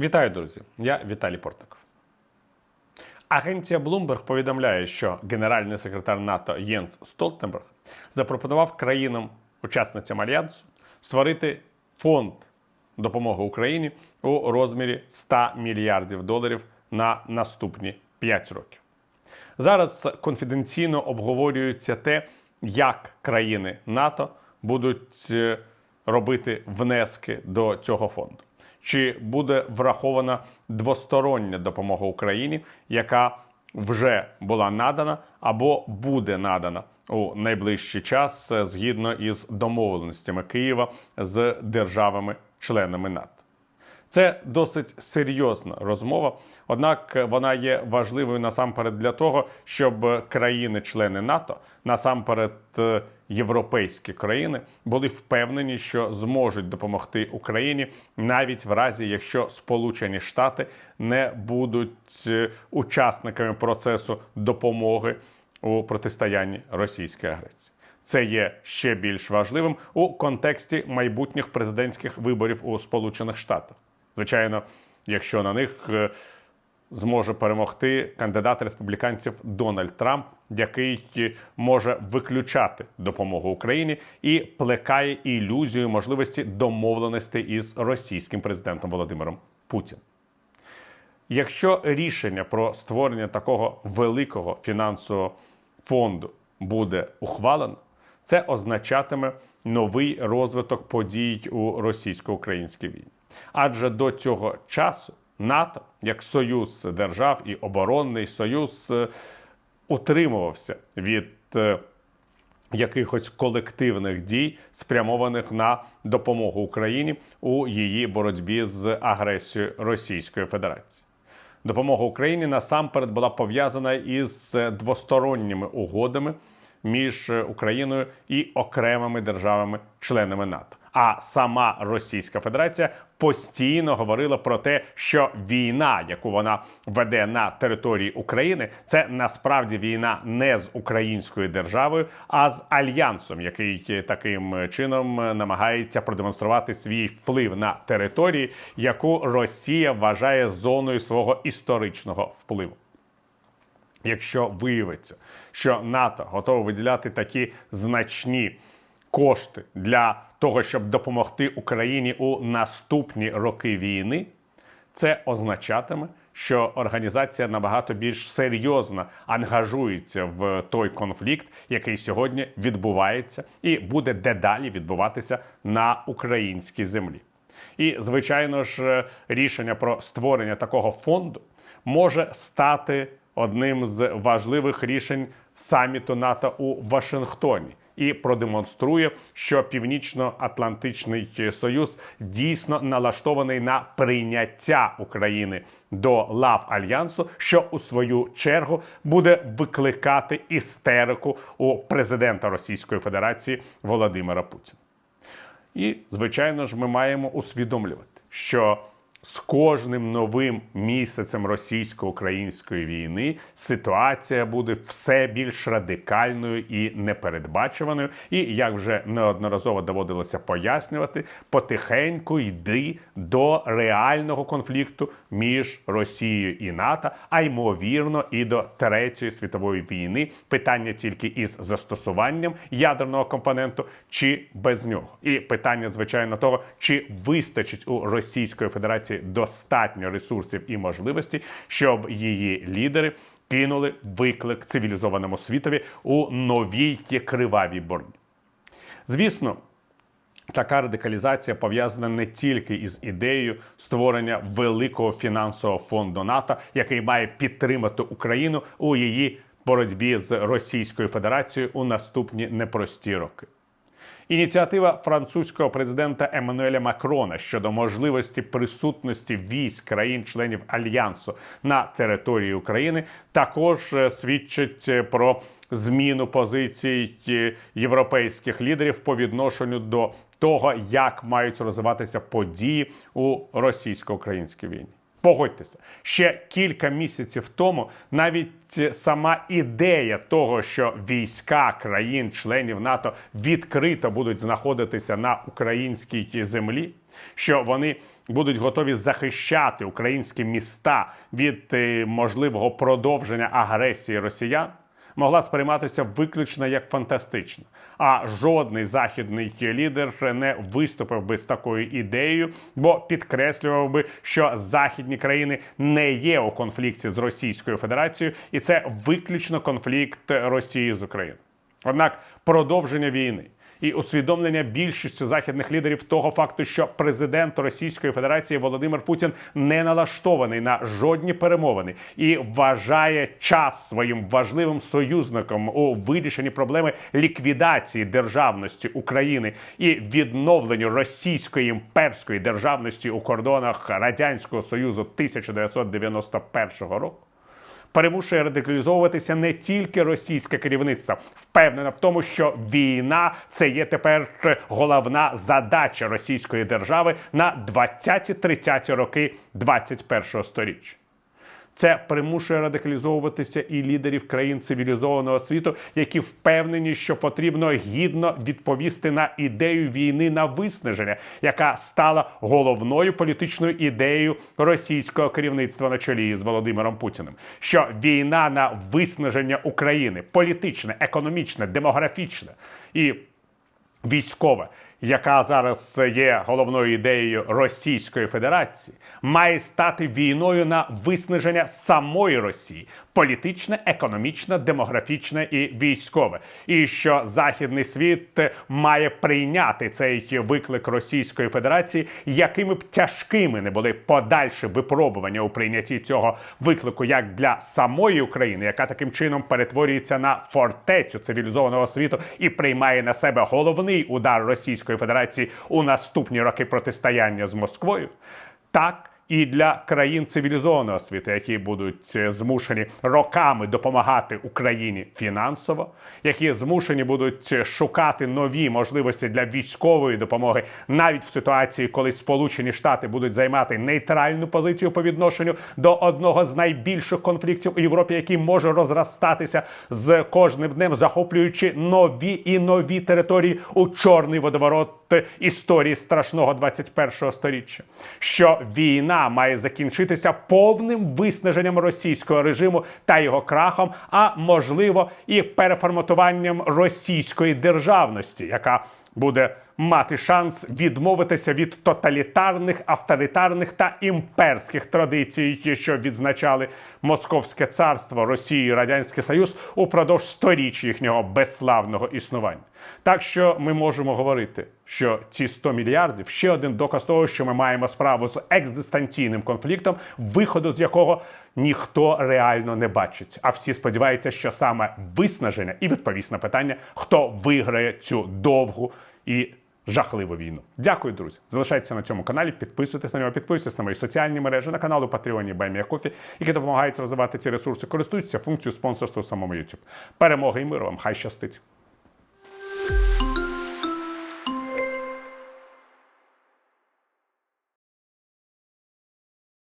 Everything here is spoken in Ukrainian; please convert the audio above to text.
Вітаю, друзі! Я Віталій Портников. Агенція Bloomberg повідомляє, що генеральний секретар НАТО Єнс Столтенберг запропонував країнам-учасницям альянсу створити фонд допомоги Україні у розмірі 100 мільярдів доларів на наступні 5 років. Зараз конфіденційно обговорюється те, як країни НАТО будуть е, робити внески до цього фонду. Чи буде врахована двостороння допомога Україні, яка вже була надана або буде надана у найближчий час е, згідно із домовленостями Києва з державами-членами НАТО? Це досить серйозна розмова, однак вона є важливою насамперед для того, щоб країни-члени НАТО, насамперед е, європейські країни, були впевнені, що зможуть допомогти Україні навіть в разі, якщо Сполучені Штати не будуть е, учасниками процесу допомоги у протистоянні російській агресії. Це є ще більш важливим у контексті майбутніх президентських виборів у Сполучених Штатах. Звичайно, якщо на них е, зможе перемогти кандидат республіканців Дональд Трамп, який е, може виключати допомогу Україні і плекає ілюзію можливості домовленості із російським президентом Володимиром Путіним. Якщо рішення про створення такого великого фінансового фонду буде ухвалено, це означатиме новий розвиток подій у російсько-українській війні. Адже до цього часу НАТО, як союз держав і оборонний союз, е, утримувався від е, якихось колективних дій, спрямованих на допомогу Україні у її боротьбі з агресією Російської Федерації. Допомога Україні насамперед була пов'язана із двосторонніми угодами між Україною і окремими державами-членами НАТО. А сама Російська Федерація постійно говорила про те, що війна, яку вона веде на території України, це насправді війна не з українською державою, а з альянсом, який таким чином намагається продемонструвати свій вплив на території, яку Росія вважає зоною свого історичного впливу. Якщо виявиться, що НАТО готове виділяти такі значні кошти для того, щоб допомогти Україні у наступні роки війни, це означатиме, що організація набагато більш серйозно ангажується в той конфлікт, який сьогодні відбувається, і буде дедалі відбуватися на українській землі. І, звичайно ж, рішення про створення такого фонду може стати одним з важливих рішень саміту НАТО у Вашингтоні і продемонструє, що Північно-Атлантичний Союз дійсно налаштований на прийняття України до лав альянсу, що у свою чергу буде викликати істерику у президента Російської Федерації Володимира Путіна. І, звичайно ж, ми маємо усвідомлювати, що з кожним новим місяцем російсько-української війни ситуація буде все більш радикальною і непередбачуваною. І як вже неодноразово доводилося пояснювати, потихеньку йди до реального конфлікту між Росією і НАТО, а ймовірно, і до третьої світової війни. Питання тільки із застосуванням ядерного компоненту чи без нього. І питання, звичайно, того, чи вистачить у Російської Федерації достатньо ресурсів і можливостей, щоб її лідери кинули виклик цивілізованому світові у новій кривавій борні. Звісно. Така радикалізація пов'язана не тільки із ідеєю створення великого фінансового фонду НАТО, який має підтримати Україну у її боротьбі з Російською Федерацією у наступні непрості роки. Ініціатива французького президента Еммануеля Макрона щодо можливості присутності військ країн-членів альянсу на території України також е, свідчить е, про зміну позицій е, європейських лідерів по відношенню до того, як мають розвиватися події у російсько-українській війні. Погодьтеся, ще кілька місяців тому навіть е, сама ідея того, що війська країн-членів НАТО відкрито будуть знаходитися на українській землі, що вони будуть готові захищати українські міста від е, можливого продовження агресії росіян, могла сприйматися виключно як фантастична. А жодний західний лідер не виступив би з такою ідеєю, бо підкреслював би, що західні країни не є у конфлікті з Російською Федерацією, і це виключно конфлікт Росії з Україною. Однак продовження війни і усвідомлення більшістю західних лідерів того факту, що президент Російської Федерації Володимир Путін не налаштований на жодні перемовини і вважає час своїм важливим союзником у вирішенні проблеми ліквідації державності України і відновленню російської імперської державності у кордонах радянського союзу 1991 року перемушує радикалізовуватися не тільки російське керівництво, впевнена в тому, що війна це є тепер головна задача російської держави на 20-30 роки 21-го сторіччя. Це примушує радикалізовуватися і лідерів країн цивілізованого світу, які впевнені, що потрібно гідно відповісти на ідею війни на виснаження, яка стала головною політичною ідеєю російського керівництва на чолі з Володимиром Путіним. Що війна на виснаження України політичне, економічне, демографічне і військове, яка зараз є головною ідеєю Російської Федерації, має стати війною на виснаження самої Росії. Політичне, економічне, демографічне і військове, і що західний світ має прийняти цей виклик Російської Федерації, якими б тяжкими не були подальші випробування у прийнятті цього виклику, як для самої України, яка таким чином перетворюється на фортецю цивілізованого світу і приймає на себе головний удар Російської Федерації у наступні роки протистояння з Москвою, так і для країн цивілізованого світу, які будуть е, змушені роками допомагати Україні фінансово, які змушені будуть е, шукати нові можливості для військової допомоги, навіть в ситуації, коли Сполучені Штати будуть займати нейтральну позицію по відношенню до одного з найбільших конфліктів у Європі, який може розростатися з кожним днем, захоплюючи нові і нові території у чорний водоворот історії страшного 21-го сторіччя, що війна має закінчитися повним виснаженням російського режиму та його крахом, а можливо і переформатуванням російської державності, яка буде мати шанс відмовитися від тоталітарних, авторитарних та імперських традицій, що відзначали Московське царство, Росію і Радянський Союз упродовж сторіч їхнього безславного існування. Так що ми можемо говорити, що ці 100 мільярдів ще один доказ того, що ми маємо справу з екзистенційним конфліктом, виходу з якого ніхто реально не бачить. А всі сподіваються, що саме виснаження і відповість на питання, хто виграє цю довгу і жахливу війну. Дякую, друзі. Залишайтеся на цьому каналі, підписуйтесь на нього, підписуйтесь на мої соціальні мережі, на канал у Патреоні Баймія Кофі, які допомагають розвивати ці ресурси. Користуйтеся функцією спонсорства у самому YouTube. Перемоги і миру вам! Хай щастить!